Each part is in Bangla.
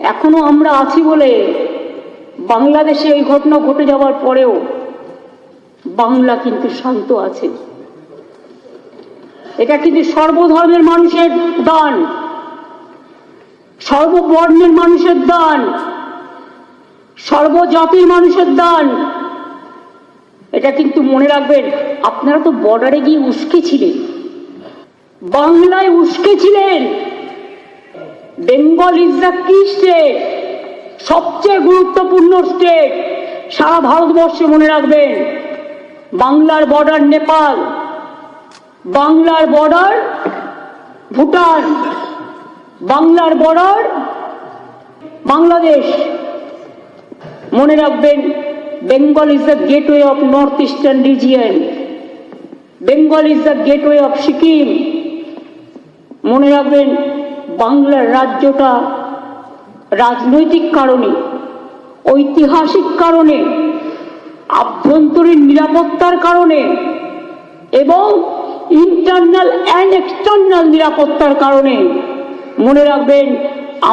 এখনও আমরা আছি বলে বাংলাদেশে এই ঘটনা ঘটে যাওয়ার পরেও বাংলা কিন্তু শান্ত আছে। এটা কিন্তু সর্বধর্মের মানুষের দান, সর্ববর্ণের মানুষের দান, সর্বজাতির মানুষের দান। এটা কিন্তু মনে রাখবেন, আপনারা তো বর্ডারে গিয়ে উস্কে ছিলেন, বাংলায় উস্কে ছিলেন। Bengal is the key state সবচেয়ে গুরুত্বপূর্ণ স্টেট সারা ভারতবর্ষে মনে রাখবেন, বাংলার বর্ডার নেপাল। বাংলার বর্ডার ভুটান। বাংলার বর্ডার বাংলাদেশ। মনে রাখবেন Bengal is the gateway of north eastern region Bengal is the gateway of Sikkim মনে রাখবেন বাংলার রাজ্যটা রাজনৈতিক কারণে, ঐতিহাসিক কারণে, আভ্যন্তরীণ নিরাপত্তার কারণে এবং ইন্টারনাল অ্যান্ড এক্সটার্নাল নিরাপত্তার কারণে। মনে রাখবেন,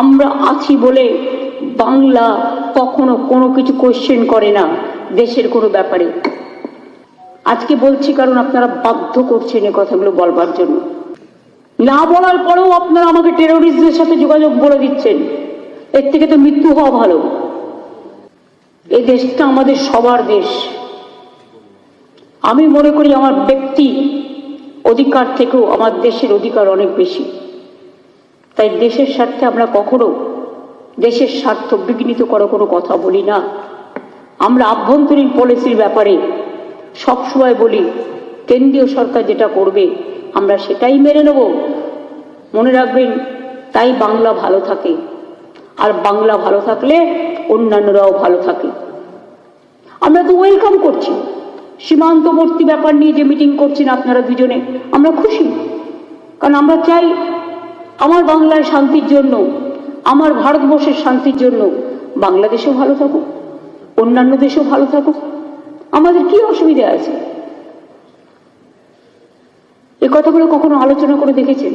আমরা আছি বলে বাংলা কখনো কোনো কিছু কোশ্চেন করে না, দেশের কোনো ব্যাপারে। আজকে বলছি কারণ আপনারা বাধ্য করছেন এই কথাগুলো বলবার জন্য। না বলার পরেও আপনারা আমাকে টেরোরিস্টদের সাথে যোগাযোগ বলে দিচ্ছেন। এর থেকে তো মৃত্যু হওয়া ভালো। এই দেশটা আমাদের সবার দেশ। আমি মনে করি আমার ব্যক্তি অধিকার থেকেও আমার দেশের অধিকার অনেক বেশি। তাই দেশের স্বার্থে আমরা কখনো দেশের স্বার্থ বিঘ্নিত করা কোনো কথা বলি না। আমরা আভ্যন্তরীণ পলিসির ব্যাপারে সবসময় বলি, কেন্দ্রীয় সরকার যেটা করবে আমরা সেটাই মেনে নেব। মনে রাখবেন, তাই বাংলা ভালো থাকে। আর বাংলা ভালো থাকলে অন্যান্যরাও ভালো থাকে। আমরা তো ওয়েলকাম করছি। সীমান্তবর্তী ব্যাপার নিয়ে যে মিটিং করছেন আপনারা দুজনে, আমরা খুশি। কারণ আমরা চাই আমার বাংলার শান্তির জন্য, আমার ভারতবর্ষের শান্তির জন্য বাংলাদেশও ভালো থাকুক, অন্যান্য দেশও ভালো থাকুক। আমাদের কি অসুবিধা আছে? এ কথাগুলো কখনো আলোচনা করে দেখেছেন?